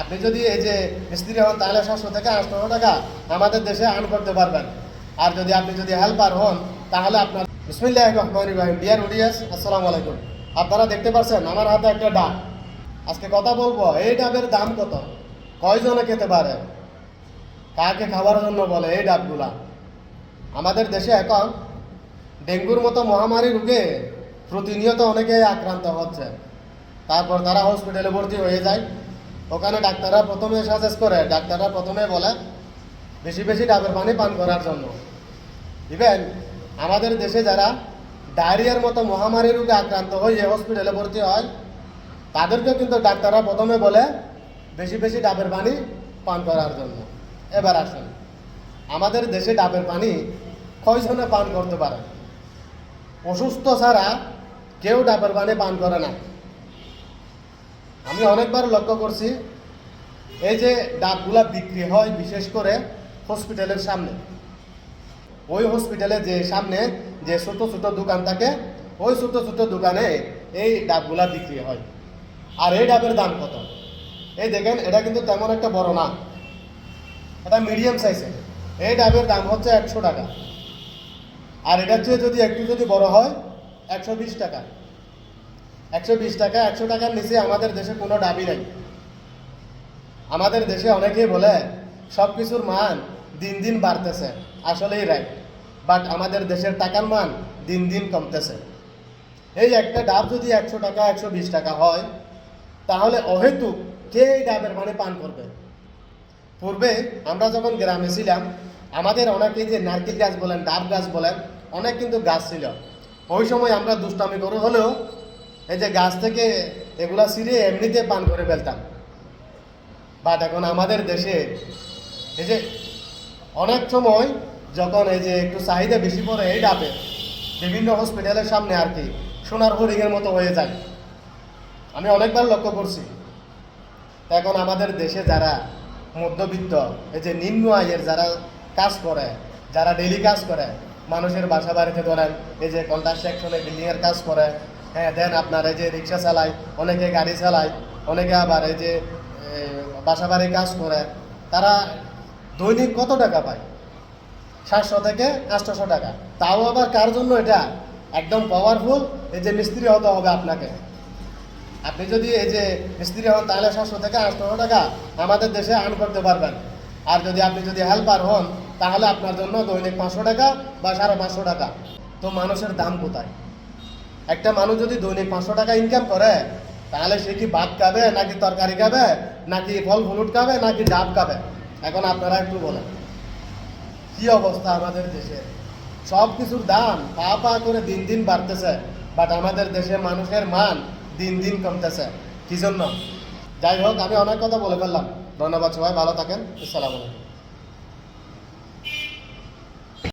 আপনি যদি এই যে স্ত্রী হন, তাহলে সাতশো থেকে আটশো টাকা আমাদের দেশে আর্ন করতে পারবেন। আর যদি আপনি যদি হেল্পার হন, তাহলে আপনার বিসমিল্লাহ রহমান ইব্রাহিম ডিয়ার আসসালামু আলাইকুম। আপনারা দেখতে পাচ্ছেন, আমার হাতে একটা ডাব। আজকে কথা বলব, এই ডাবের দাম কত? কয়জনে খেতে পারে? কাকে খাওয়ার জন্য বলে এই ডাবগুলা? আমাদের দেশে এখন ডেঙ্গুর মতো মহামারী রোগে প্রতিনিয়ত অনেকেই আক্রান্ত হচ্ছে। তারপর তারা হসপিটালে ভর্তি হয়ে যায়। ওখানে ডাক্তাররা প্রথমে সাজেস্ট করে, ডাক্তাররা প্রথমে বলে বেশি বেশি ডাবের পানি পান করার জন্য। ইভেন আমাদের দেশে যারা ডায়রিয়ার মতো মহামারী রোগে আক্রান্ত হয়ে হসপিটালে ভর্তি হয়, তাদেরকে কিন্তু ডাক্তাররা প্রথমে বলে বেশি বেশি ডাবের পানি পান করার জন্য। এবার আসুন, আমাদের দেশে ডাবের পানি কয়জনে পান করতে পারে? অসুস্থ ছাড়া কেউ ডাবের পানি পান করে না। আমি অনেকবার লক্ষ্য করছি, এই যে ডাবগুলা বিক্রি হয় বিশেষ করে হসপিটালের সামনে। ওই হসপিটালে যে সামনে যে ছোট ছোট দোকান থাকে, ওই ছোট ছোট দোকানে এই ডাবগুলা বিক্রি হয়। আর এই ডাবের দাম কত? এই দেখেন, এটা কিন্তু তেমন একটা বড় না। এটা মিডিয়াম সাইজের। এই ডাবের দাম হচ্ছে একশো টাকা। আর এটার চেয়ে যদি একটু যদি বড় হয়, একশো বিশ টাকা। একশো বিশ টাকা, একশো টাকার নিচে আমাদের দেশে কোনো ডাবই নাই। আমাদের দেশে অনেকেই বলে, সব কিছুর মান দিন দিন বাড়তেছে, আসলেই রাইট বাট আমাদের দেশের টাকার মান দিন দিন কমতেছে। এই একটা ডাব যদি একশো টাকা, একশো বিশ টাকা হয়, তাহলে অহেতুক কে এই ডাবের পানি পান করবে? পূর্বে আমরা যখন গ্রামে ছিলাম, আমাদের অনেকেই যে নারকেল গাছ বলেন, ডাব গাছ বলেন, অনেক কিন্তু গাছ ছিল। ওই সময় আমরা দুষ্টামি করে হলেও এই যে গাছ থেকে এগুলা ছিঁড়ে এমনিতে পান করে ফেলতাম। বাট এখন আমাদের দেশে এই যে অনেক সময় যখন এই যে একটু চাহিদা বেশি পড়ে এই ডাবে, বিভিন্ন হসপিটালের সামনে আর কি সোনার হরিণের মতো হয়ে যায়। আমি অনেকবার লক্ষ্য করছি। এখন আমাদের দেশে যারা মধ্যবিত্ত, এই যে নিম্ন আয়ের যারা কাজ করে, যারা ডেলি কাজ করে, মানুষের বাসা বাড়িতে ধরেন, এই যে কন্ট্রাক্ট সেকশনে বিল্ডিংয়ের কাজ করে হ্যাঁ দেন আপনার এই যে রিক্সা চালায়, অনেকে গাড়ি চালায়, অনেকে আবার এই যে বাসা বাড়ি কাজ করে, তারা দৈনিক কত টাকা পায়? সাতশো থেকে আটশোশো টাকা। তাও আবার কার জন্য এটা? একদম পাওয়ারফুল এই যে মিস্ত্রি হতে হবে আপনাকে। আপনি যদি এই যে মিস্ত্রি হন, তাহলে সাতশো থেকে আটশো টাকা আমাদের দেশে আর্ন করতে পারবেন। আর যদি আপনি যদি হেল্পার হন, তাহলে আপনার জন্য দৈনিক পাঁচশো টাকা বা সাড়ে পাঁচশো টাকা। তো মানুষের দাম কোথায়? একটা মানুষ যদি দৈনিক পাঁচশো টাকা ইনকাম করে, তাহলে সে কি ভাত খাবে, নাকি তরকারি খাবে, নাকি ফল ফ্রুট খাবে, নাকি ডাব খাবে? এখন আপনারা একটু বলেন। কি অবস্থা আমাদের দেশে? সব কিছুর দাম পা পা করে দিন দিন বাড়তেছে বাট আমাদের দেশে মানুষের মান দিন দিন কমতেছে। কি জন্য? যাই হোক, আমি অনেক কথা বলে ফেললাম। ধন্যবাদ সবাই, ভালো থাকেন। আসসালামু আলাইকুম।